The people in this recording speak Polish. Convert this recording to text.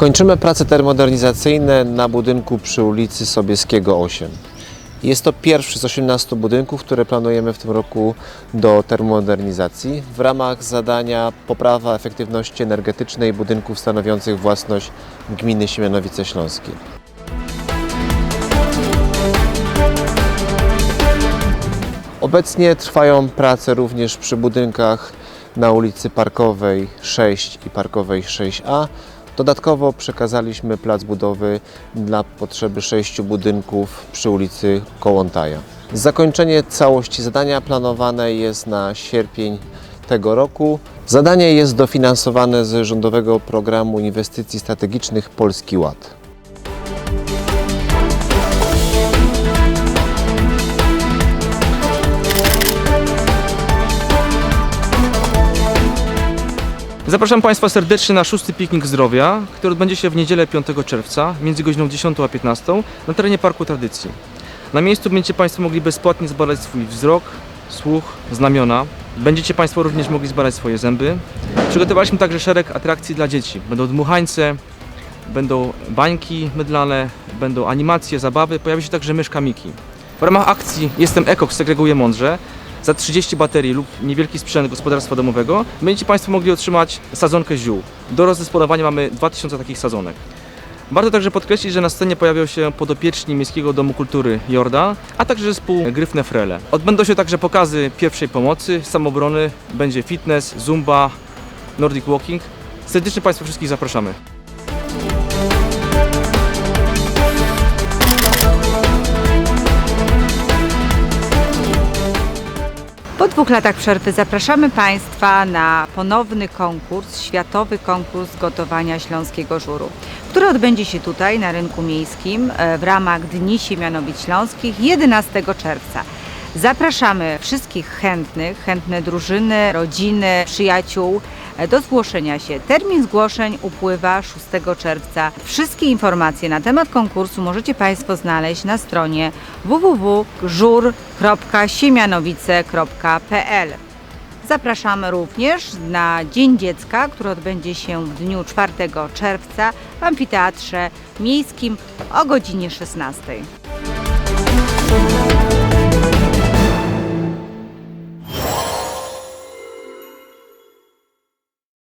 Kończymy prace termomodernizacyjne na budynku przy ulicy Sobieskiego 8. Jest to pierwszy z 18 budynków, które planujemy w tym roku do termomodernizacji w ramach zadania poprawa efektywności energetycznej budynków stanowiących własność gminy Siemianowice Śląskie. Obecnie trwają prace również przy budynkach na ulicy Parkowej 6 i Parkowej 6A. Dodatkowo przekazaliśmy plac budowy dla potrzeby sześciu budynków przy ulicy Kołątaja. Zakończenie całości zadania planowane jest na sierpień tego roku. Zadanie jest dofinansowane z Rządowego Programu Inwestycji Strategicznych Polski Ład. Zapraszam Państwa serdecznie na szósty piknik zdrowia, który odbędzie się w niedzielę 5 czerwca między godziną 10 a 15 na terenie Parku Tradycji. Na miejscu będziecie Państwo mogli bezpłatnie zbadać swój wzrok, słuch, znamiona. Będziecie Państwo również mogli zbadać swoje zęby. Przygotowaliśmy także szereg atrakcji dla dzieci. Będą dmuchańce, będą bańki mydlane, będą animacje, zabawy, pojawi się także myszka Miki. W ramach akcji Jestem Ekok, segreguję mądrze za 30 baterii lub niewielki sprzęt gospodarstwa domowego będziecie Państwo mogli otrzymać sadzonkę ziół. Do rozdysponowania mamy 2000 takich sadzonek. Warto także podkreślić, że na scenie pojawią się podopieczni Miejskiego Domu Kultury Jordan, a także zespół Gryfne Frele. Odbędą się także pokazy pierwszej pomocy, samobrony, będzie fitness, zumba, nordic walking. Serdecznie Państwa wszystkich zapraszamy. Po dwóch latach przerwy zapraszamy Państwa na ponowny konkurs, światowy konkurs gotowania śląskiego żuru, który odbędzie się tutaj na rynku miejskim e, w ramach Dni Siemianowic Śląskich 11 czerwca. Zapraszamy wszystkich chętnych, chętne drużyny, rodziny, przyjaciół do zgłoszenia się. Termin zgłoszeń upływa 6 czerwca. Wszystkie informacje na temat konkursu możecie Państwo znaleźć na stronie www.żur.siemianowice.pl. Zapraszamy również na Dzień Dziecka, który odbędzie się w dniu 4 czerwca w Amfiteatrze Miejskim o godzinie 16.